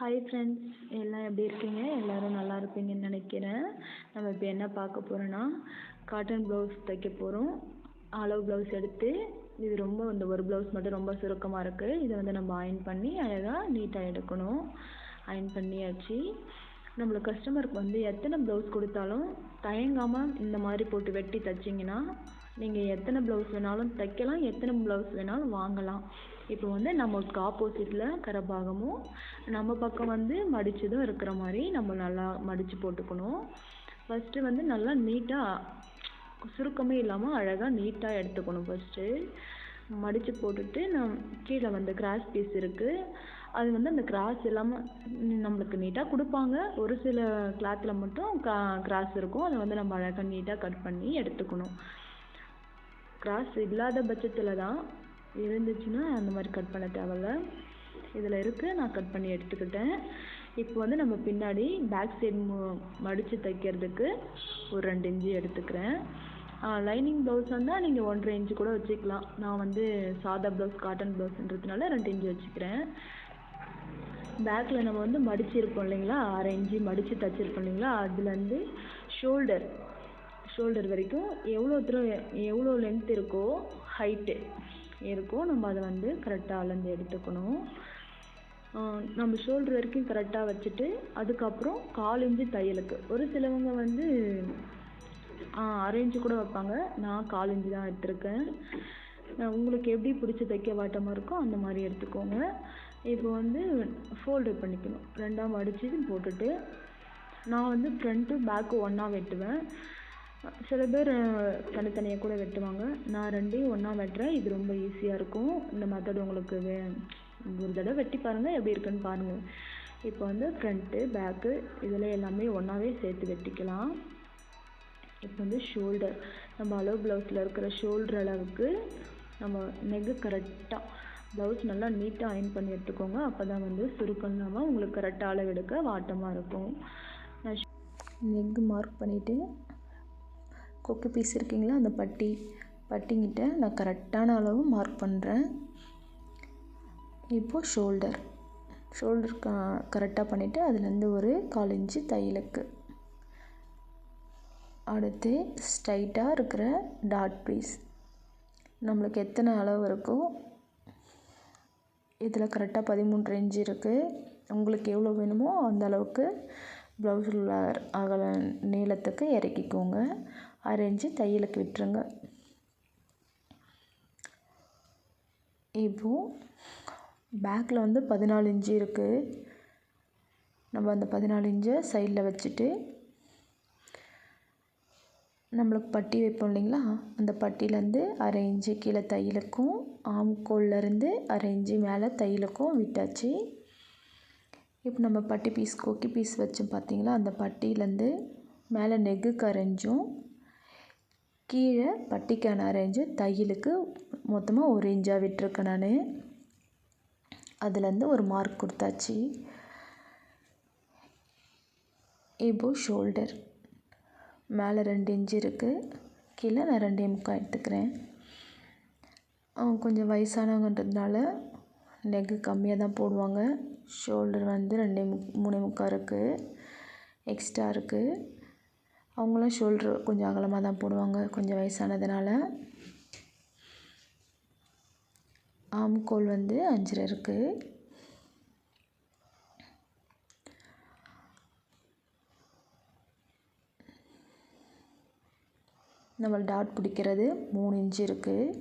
Hi friends எல்லாம் எப்படி இருக்கீங்க? எல்லோரும் நல்லா இருப்பீங்கன்னு நினைக்கிறேன். நம்ம இப்போ என்ன பார்க்க போகிறோன்னா காட்டன் ப்ளவுஸ் தைக்க போகிறோம் அளவு ப்ளவுஸ் எடுத்து இது ரொம்ப இந்த ஒரு ப்ளவுஸ் மட்டும் ரொம்ப சுருக்கமாக இருக்குது இதை வந்து நம்ம அயன் பண்ணி அழகாக நீட்டாக எடுக்கணும். அயன் பண்ணியாச்சு. நம்மளுக்கு கஸ்டமருக்கு வந்து எத்தனை ப்ளவுஸ் கொடுத்தாலும் தயங்காமல் இந்த மாதிரி போட்டு வெட்டி தைச்சிங்கன்னா நீங்கள் எத்தனை ப்ளவுஸ் வேணாலும் தைக்கலாம் எத்தனை ப்ளவுஸ் வேணாலும் வாங்கலாம். இப்போ வந்து நமக்கு ஆப்போசிட்டில் கரபாகமும் நம்ம பக்கம் வந்து மடிச்சதும் இருக்கிற மாதிரி நம்ம நல்லா மடித்து போட்டுக்கணும். ஃபஸ்ட்டு வந்து நல்லா நீட்டாக சுருக்கமே இல்லாமல் அழகாக நீட்டாக எடுத்துக்கணும் ஃபஸ்ட்டு மடித்து போட்டுட்டு நம் கீழே வந்து கிராஸ் பீஸ் இருக்குது அது வந்து அந்த கிராஸ் இல்லாமல் நம்மளுக்கு நீட்டாக கொடுப்பாங்க. ஒரு சில கிளாத்தில் மட்டும் கா கிராஸ் இருக்கும். அதை வந்து நம்ம அழகாக நீட்டாக கட் பண்ணி எடுத்துக்கணும். கிராஸ் இல்லாத பட்சத்தில் தான் இருந்துச்சுன்னா அந்த மாதிரி கட் பண்ண தேவையில்ல. இதில் இருக்குது நான் கட் பண்ணி எடுத்துக்கிட்டேன். இப்போ வந்து நம்ம பின்னாடி பேக் சைடு மடித்து தைக்கிறதுக்கு ஒரு ரெண்டு இன்ச்சு எடுத்துக்கிறேன். லைனிங் ப்ளவுஸ் வந்தால் நீங்கள் ஒன்றரை இன்ச்சு கூட வச்சுக்கலாம். நான் வந்து சாதா ப்ளவுஸ் காட்டன் ப்ளவுஸ்ன்றதுனால ரெண்டு இன்ச்சு வச்சுக்கிறேன். பேக்கில் நம்ம வந்து மடிச்சிருப்போம் இல்லைங்களா? அரை இன்ச்சு மடித்து தைச்சிருப்போம் இல்லைங்களா? அதுலேருந்து ஷோல்டர் ஷோல்டர் வரைக்கும் எவ்வளோ தூரம் எவ்வளோ லென்த் இருக்கோ ஹைட்டு இருக்கோ நம்ம அதை வந்து கரெக்டாக அளந்து எடுத்துக்கணும். நம்ம ஷோல்டர் வரைக்கும் கரெக்டாக வச்சுட்டு அதுக்கப்புறம் கால் இன்ச்சு தையலுக்கு. ஒரு சிலவங்க வந்து அரை இன்ச்சு கூட வைப்பாங்க. நான் கால் இன்ச்சு தான் எடுத்திருக்கேன். உங்களுக்கு எப்படி பிடிச்சி தைக்க வாட்டமாக இருக்கோ அந்த மாதிரி எடுத்துக்கோங்க. இப்போ வந்து ஃபோல்டு பண்ணிக்கணும். ரெண்டாம் மடித்து போட்டுட்டு நான் வந்து ஃப்ரண்ட்டு பேக்கு ஒன்றா வெட்டுவேன். சில பேர் தனித்தனியாக கூட வெட்டுவாங்க. நான் ரெண்டையும் ஒன்றா வெட்டுறேன். இது ரொம்ப ஈஸியாக இருக்கும். இந்த மெத்தட் உங்களுக்கு வே ஒரு தடவை வெட்டி பாருங்கள் எப்படி இருக்குன்னு பாருங்கள் இப்போ வந்து ஃப்ரண்ட்டு பேக்கு இதில் எல்லாமே ஒன்றாவே சேர்த்து வெட்டிக்கலாம். இப்போ வந்து ஷோல்டர் நம்ம அளவு ப்ளவுஸில் இருக்கிற ஷோல்டர் அளவுக்கு நம்ம நெக்கு கரெக்டாக ப்ளவுஸ் நல்லா நீட்டாக அயன் பண்ணி எடுத்துக்கோங்க. அப்போ தான் வந்து சுருக்கம் இல்லாமல் உங்களுக்கு கரெக்டாக அளவு எடுக்க வாட்டமாக இருக்கும். நான் நெக்கு மார்க் பண்ணிவிட்டு கொக்கு பீஸ் இருக்குங்களா? அந்த பட்டி பட்டிங்கிட்ட நான் கரெக்டான அளவு மார்க் பண்ணுறேன் இப்போது ஷோல்டர் ஷோல்டர் க கரெக்டாக பண்ணிவிட்டு அதுலேருந்து ஒரு கால் இன்ச்சு தையலுக்கு அடுத்து ஸ்ட்ரைட்டாக இருக்கிற டாட் பீஸ் நம்மளுக்கு எத்தனை அளவு இருக்கோ இதில் கரெக்டாக பதிமூன்று இன்ச்சு இருக்குது உங்களுக்கு எவ்வளோ வேணுமோ அந்த அளவுக்கு ப்ளவுஸில் உள்ள அகல நீளத்துக்கு இறக்கிக்கோங்க. அரைஞ்சி தையலுக்கு விட்டுருங்க. இப்போது பேக்கில் வந்து பதினாலு இன்ச்சு இருக்குது நம்ம அந்த பதினாலு இன்ச்சை சைடில் வச்சுட்டு நம்மளுக்கு பட்டி வைப்போம் இல்லைங்களா? அந்த பட்டியிலேருந்து அரை இன்ச்சு கீழே தையலுக்கும் ஆம்கோல்லேருந்து அரை இன்ச்சு மேலே தையலுக்கும் விட்டாச்சு. இப்போ நம்ம பட்டி பீஸ் கொக்கி பீஸ் வச்சோம் பார்த்தீங்களா? அந்த பட்டியிலேருந்து மேலே நெக்குக்கு அரைஞ்சும். கீழே பட்டிக்கான அரேஞ்சு தையலுக்கு மொத்தமாக ஒரு இன்ச்சாக விட்டுருக்கேன் நான். அதுலேருந்து ஒரு மார்க் கொடுத்தாச்சு. இப்போது ஷோல்டர் மேலே ரெண்டு இன்ச்சு இருக்குது கீழே நான் ரெண்டே முக்கால் எடுத்துக்கிறேன். கொஞ்சம் வயசானவங்கன்றதுனால நெக்கு கம்மியாக தான் போடுவாங்க. ஷோல்டர் வந்து ரெண்டே முக் மூணே முக்கால் இருக்குது எக்ஸ்ட்ரா இருக்குது அவங்களாம் ஷோல்ட்ரு கொஞ்சம் அகலமாக தான் போடுவாங்க கொஞ்சம் வயசானதுனால. ஆம்கோல் வந்து அஞ்சரை இருக்குது நம்ம டாட் பிடிக்கிறது மூணு இன்ச்சு இருக்குது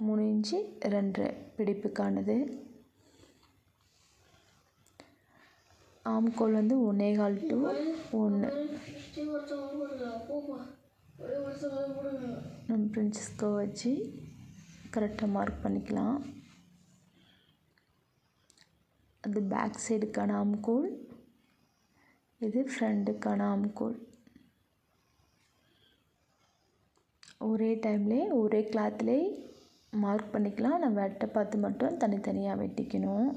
மூணு இன்ச்சு ரெண்டு பிடிப்புக்கானது. ஆம்கோல் வந்து ஒன்றே கால் டு ஒன்று நம்ம பிரின்சஸ்க்கு வச்சு கரெக்டாக மார்க் பண்ணிக்கலாம். அது பேக் சைடுக்கான ஆம்கோல் இது ஃப்ரண்ட்டுக்கான ஆம்கோல். ஒரே டைம்லே ஒரே கிளாத்லே மார்க் பண்ணிக்கலாம். நம்ம வெட்ட பார்த்து மட்டும் தனித்தனியாக வெட்டிக்கணும்.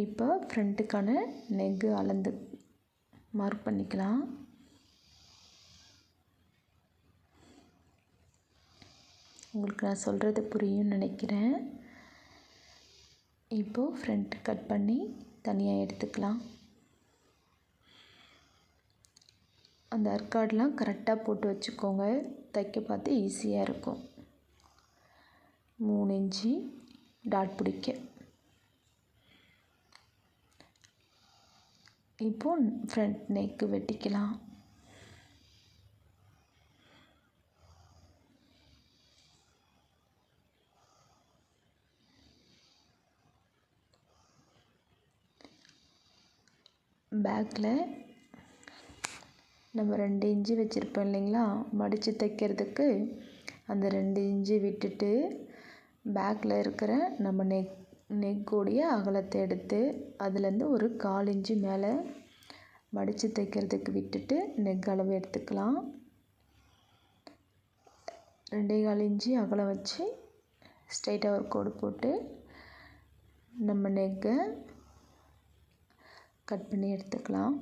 இப்போ ஃப்ரண்ட்டுக்கான நெக்கு அளந்து மார்க் பண்ணிக்கலாம். உங்களுக்கு நான் சொல்கிறது புரியும்னு நினைக்கிறேன். இப்போது ஃப்ரண்ட் கட் பண்ணி தனியாக எடுத்துக்கலாம். அந்த அர்க்காடெலாம் கரெக்டாக போட்டு வச்சுக்கோங்க. தைக்க பார்த்து ஈஸியாக இருக்கும். மூணு இன்ச்சு டாட் பிடிக்க. இப்போது ஃப்ரண்ட் நெக்கு வெட்டிக்கலாம். பேக்கில் நம்ம ரெண்டு இன்ச்சு வச்சுருப்போம் இல்லைங்களா? மடித்து தைக்கிறதுக்கு அந்த ரெண்டு இன்ச்சு விட்டுட்டு பேக்கில் இருக்கிற நம்ம நெக் நெக்கோடைய அகலத்தை எடுத்து அதுலேருந்து ஒரு கால் இன்ச்சு மேலே மடித்து தைக்கிறதுக்கு விட்டுட்டு நெக் அளவு எடுத்துக்கலாம். ரெண்டே கால் இன்ச்சு அகலம் வச்சு ஸ்ட்ரைட்டாக ஒரு கோடு போட்டு நம்ம நெக்கை கட் பண்ணி எடுத்துக்கலாம்.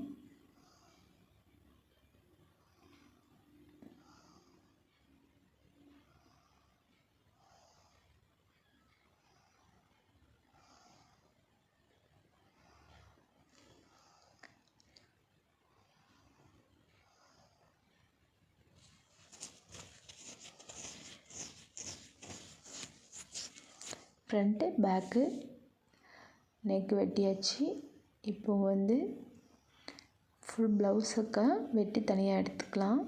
Front back. நெக் வெட்டியாச்சு. இப்போ வந்து ஃபுல் ப்ளவுஸுக்கு வெட்டி தனியாக எடுத்துக்கலாம்.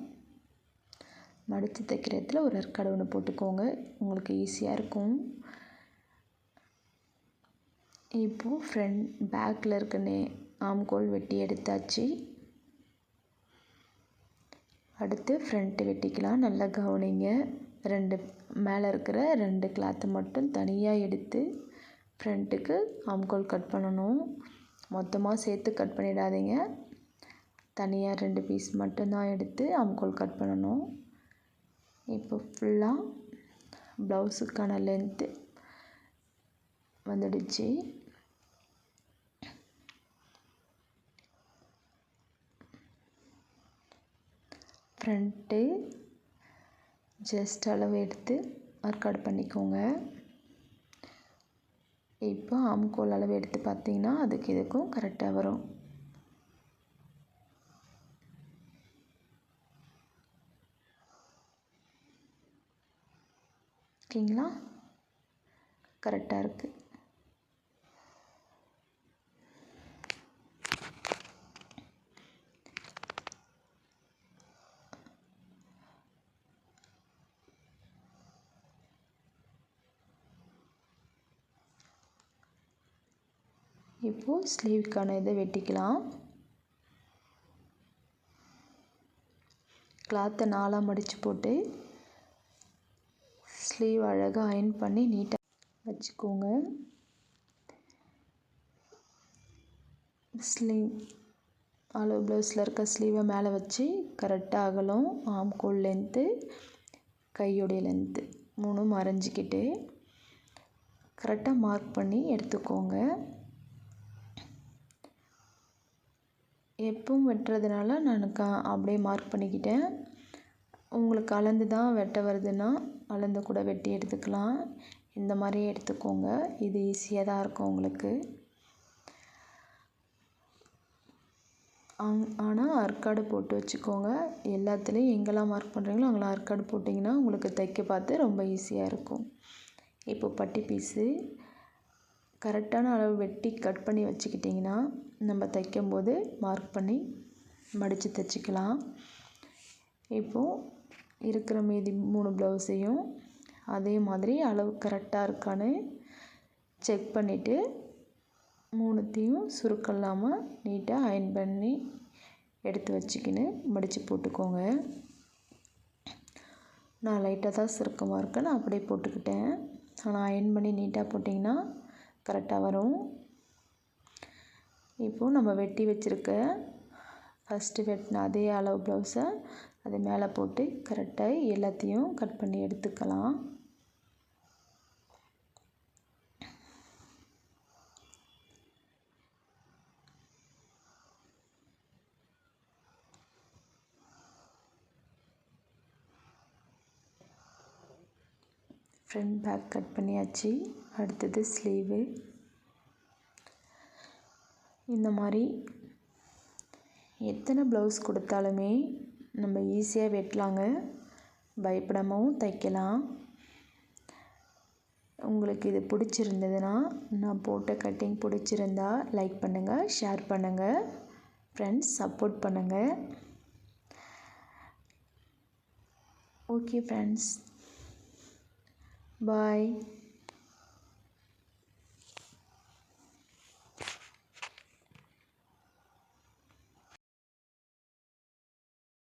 மடித்து தைக்கிற இடத்துல ஒரு அர்க்கடை ஒன்று போட்டுக்கோங்க. உங்களுக்கு ஈஸியாக இருக்கும். இப்போது ஃப்ரண்ட் பேக்கில் இருக்க நே ஆம்கோல் வெட்டி எடுத்தாச்சு. அடுத்து ஃப்ரண்ட்டு வெட்டிக்கலாம். நல்லா கவனிங்க. ரெண்டு மேலே இருக்கிற ரெண்டு கிளாத்தை மட்டும் தனியாக எடுத்து ஃப்ரண்ட்டுக்கு ஆம்கோல் கட் பண்ணணும். மொத்தமாக சேர்த்து கட் பண்ணிடாதீங்க. தனியாக ரெண்டு பீஸ் மட்டும்தான் எடுத்து ஆம்கோல் கட் பண்ணணும். இப்போ ஃபுல்லாக ப்ளவுஸுக்கான லென்த்து வந்துடுச்சு. ஃப்ரண்ட்டு ஜஸ்ட் அளவு எடுத்து ஆர்காட் பண்ணிக்கோங்க. இப்போ ஆம்கோல் அளவு எடுத்து பார்த்தீங்கன்னா அதுக்கு இதுக்கும் கரெக்டாக வரும். ஓகேங்களா? கரெக்டாக இருக்குது இப்போது ஸ்லீவுக்கான இதை வெட்டிக்கலாம். கிளாத்தை நாலாக மடித்து போட்டு ஸ்லீவ் அழகாக அயன் பண்ணி நீட்டாக வச்சுக்கோங்க. ஸ்லீவ் அளவு ப்ளவுஸில் இருக்க ஸ்லீவை மேலே வச்சு கரெக்டாக அகலம். ஆம்கோல் லென்த்து கையுடைய லென்த்து மூணும் மறைஞ்சிக்கிட்டு கரெக்டாக மார்க் பண்ணி எடுத்துக்கோங்க. எப்பவும் வெட்டுறதுனால நான் க அப்படியே மார்க் பண்ணிக்கிட்டேன். உங்களுக்கு அளந்து தான் வெட்ட வருதுன்னா அளந்து கூட வெட்டி எடுத்துக்கலாம். இந்த மாதிரியே எடுத்துக்கோங்க. இது ஈஸியாக தான் இருக்கும் உங்களுக்கு. அங் ஆனால் அர்க்காடு போட்டு வச்சுக்கோங்க. எல்லாத்துலேயும் எங்கெல்லாம் மார்க் பண்ணுறீங்களோ அங்கெல்லாம் அர்க்காடு போட்டிங்கன்னா உங்களுக்கு தைக்க பார்த்து ரொம்ப ஈஸியாக இருக்கும். இப்போ பட்டி பீஸு கரெக்டான அளவு வெட்டி கட் பண்ணி வச்சுக்கிட்டிங்கன்னா நம்ம தைக்கும்போது மார்க் பண்ணி மடித்து தைச்சிக்கலாம். இப்போது இருக்கிற மீதி மூணு ப்ளவுஸையும் அதே மாதிரி அளவு கரெக்டாக இருக்கான்னு செக் பண்ணிவிட்டு மூணுத்தையும் சுருக்கம் நீட்டாக அயன் பண்ணி எடுத்து வச்சுக்கின்னு மடித்து போட்டுக்கோங்க. நான் லைட்டாக தான் சுருக்கமாக இருக்கேன்னு அப்படியே போட்டுக்கிட்டேன். ஆனால் அயன் பண்ணி நீட்டாக போட்டிங்கன்னா கரெக்டாக வரும். இப்போது நம்ம வெட்டி வச்சுருக்க ஃபஸ்ட்டு வெட்டின அதே அளவு ப்ளவுஸை அது மேலே போட்டு கரெக்டாக எல்லாத்தையும் கட் பண்ணி எடுத்துக்கலாம். ஃப்ரண்ட் பேக் கட் பண்ணியாச்சு. அடுத்தது ஸ்லீவு இந்த மாதிரி எத்தனை ப்ளவுஸ் கொடுத்தாலுமே நம்ம ஈஸியாக வெட்டலாங்க. பயப்படாமவும் தைக்கலாம். உங்களுக்கு இது பிடிச்சிருந்ததுன்னா நான் போட்ட கட்டிங் பிடிச்சிருந்தா லைக் பண்ணுங்கள் ஷேர் பண்ணுங்கள் ஃப்ரெண்ட்ஸ் சப்போர்ட் பண்ணுங்கள் ஓகே ஃப்ரெண்ட்ஸ் Bye.